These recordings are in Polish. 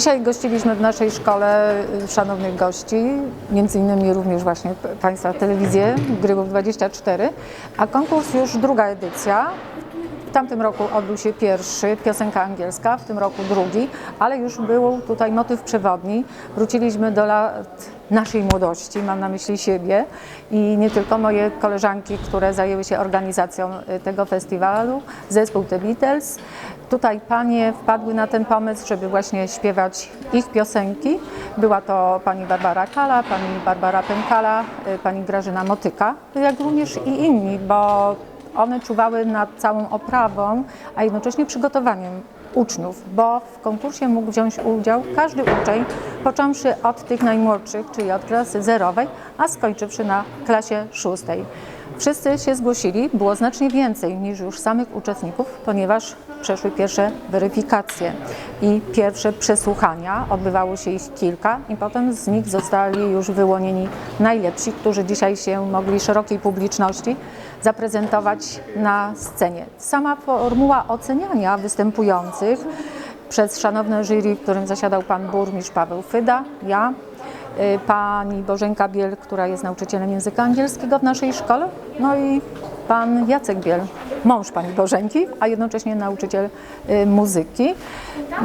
Dzisiaj gościliśmy w naszej szkole y, szanownych gości, między innymi również właśnie Państwa telewizję Grybów 24, a konkurs już druga edycja. W tamtym roku odbył się pierwszy, piosenka angielska, w tym roku drugi, ale już był tutaj motyw przewodni. Wróciliśmy do lat naszej młodości, mam na myśli siebie i nie tylko moje koleżanki, które zajęły się organizacją y, tego festiwalu, zespół The Beatles. Tutaj panie wpadły na ten pomysł, żeby właśnie śpiewać ich piosenki. Była to pani Barbara Kala, pani Barbara Pękala, y, pani Grażyna Motyka, jak również i inni, bo one czuwały nad całą oprawą, a jednocześnie przygotowaniem uczniów, bo w konkursie mógł wziąć udział każdy uczeń, począwszy od tych najmłodszych, czyli od klasy zerowej, a skończywszy na klasie szóstej. Wszyscy się zgłosili, było znacznie więcej niż już samych uczestników, ponieważ przeszły pierwsze weryfikacje i pierwsze przesłuchania. Odbywało się ich kilka i potem z nich zostali już wyłonieni najlepsi, którzy dzisiaj się mogli szerokiej publiczności zaprezentować na scenie. Sama formuła oceniania występujących przez szanowne jury, w którym zasiadał pan burmistrz Paweł Fyda, ja, pani Bożenka Biel, która jest nauczycielem języka angielskiego w naszej szkole, no i pan Jacek Biel, mąż pani Bożenki, a jednocześnie nauczyciel y, muzyki,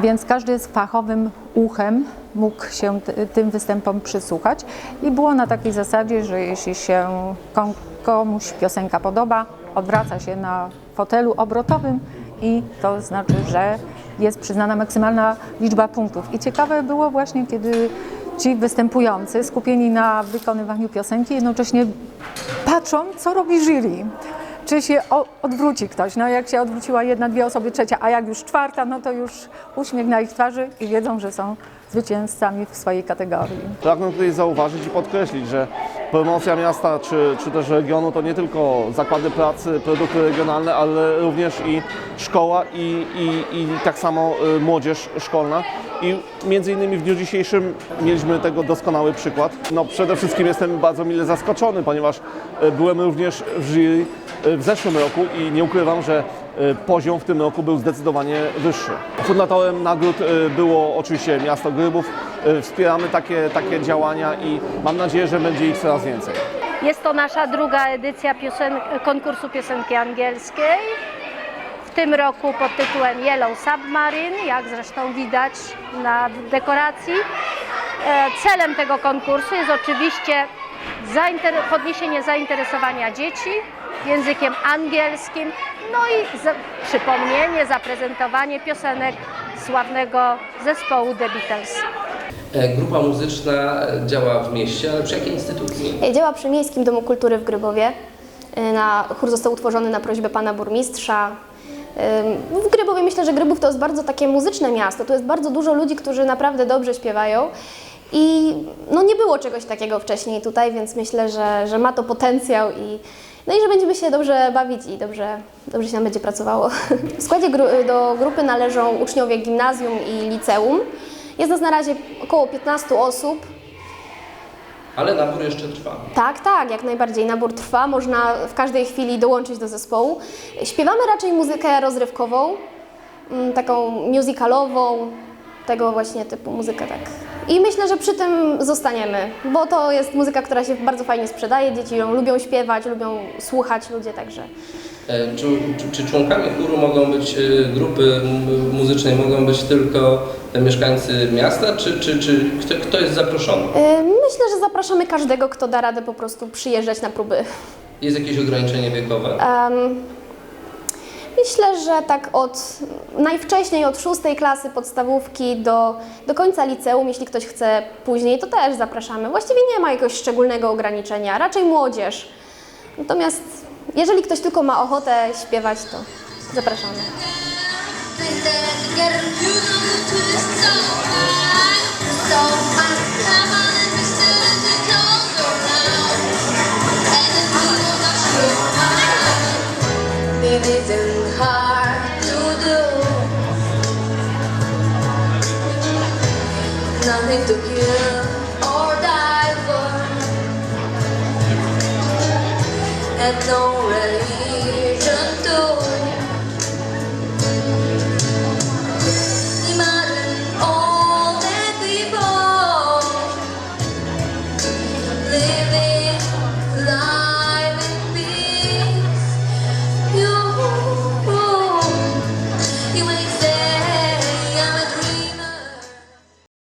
więc każdy z fachowym uchem mógł się tym występom przysłuchać. I było na takiej zasadzie, że jeśli się kom- komuś piosenka podoba, odwraca się na fotelu obrotowym i to znaczy, że jest przyznana maksymalna liczba punktów. I ciekawe było właśnie, kiedy ci występujący skupieni na wykonywaniu piosenki jednocześnie patrzą, co robi jury. Czy się odwróci ktoś? No jak się odwróciła jedna, dwie osoby, trzecia, a jak już czwarta, no to już uśmiech na ich twarzy i wiedzą, że są zwycięzcami w swojej kategorii. Pragnę tutaj zauważyć i podkreślić, że promocja miasta czy, czy też regionu to nie tylko zakłady pracy, produkty regionalne, ale również i szkoła i, i, i tak samo y, młodzież szkolna. I między innymi w dniu dzisiejszym mieliśmy tego doskonały przykład. No przede wszystkim jestem bardzo mile zaskoczony, ponieważ y, byłem również w jury y, w zeszłym roku i nie ukrywam, że poziom w tym roku był zdecydowanie wyższy. Fundatorem nagród y, było oczywiście miasto Grybów. Y, Wspieramy takie, takie działania i mam nadzieję, że będzie ich coraz więcej. Jest to nasza druga edycja piosen- konkursu piosenki angielskiej. W tym roku pod tytułem Yellow Submarine, jak zresztą widać na dekoracji. E, Celem tego konkursu jest oczywiście podniesienie zainteresowania dzieci językiem angielskim, no i za- przypomnienie, zaprezentowanie piosenek sławnego zespołu The Beatles. E, Grupa muzyczna działa w mieście, ale przy jakiej instytucji? Działa przy Miejskim Domu Kultury w Grybowie. Y, Na, chór został utworzony na prośbę pana burmistrza. W Grybowie myślę, że Grybów to jest bardzo takie muzyczne miasto. Tu jest bardzo dużo ludzi, którzy naprawdę dobrze śpiewają. I no nie było czegoś takiego wcześniej tutaj, więc myślę, że, że ma to potencjał i, no i że będziemy się dobrze bawić i dobrze, dobrze się nam będzie pracowało. W składzie gru- do grupy należą uczniowie gimnazjum i liceum. Jest nas na razie około 15 osób. Ale nabór jeszcze trwa. Tak, tak, jak najbardziej. Nabór trwa, można w każdej chwili dołączyć do zespołu. Śpiewamy raczej muzykę rozrywkową, mm, taką musicalową, tego właśnie typu muzykę, tak. I myślę, że przy tym zostaniemy, bo to jest muzyka, która się bardzo fajnie sprzedaje, dzieci ją lubią śpiewać, lubią słuchać ludzie, także... E, Czy, czy, czy członkami chóru mogą być, e, grupy muzycznej mogą być tylko e, mieszkańcy miasta, czy, czy, czy kto, kto jest zaproszony? Yy, Myślę, że zapraszamy każdego, kto da radę po prostu przyjeżdżać na próby. Jest jakieś ograniczenie wiekowe? Em, Myślę, że tak od najwcześniej od szóstej klasy podstawówki do, do końca liceum, jeśli ktoś chce później, to też zapraszamy. Właściwie nie ma jakiegoś szczególnego ograniczenia, raczej młodzież. Natomiast jeżeli ktoś tylko ma ochotę śpiewać, to zapraszamy. Think Nothing to kill or die for. And no really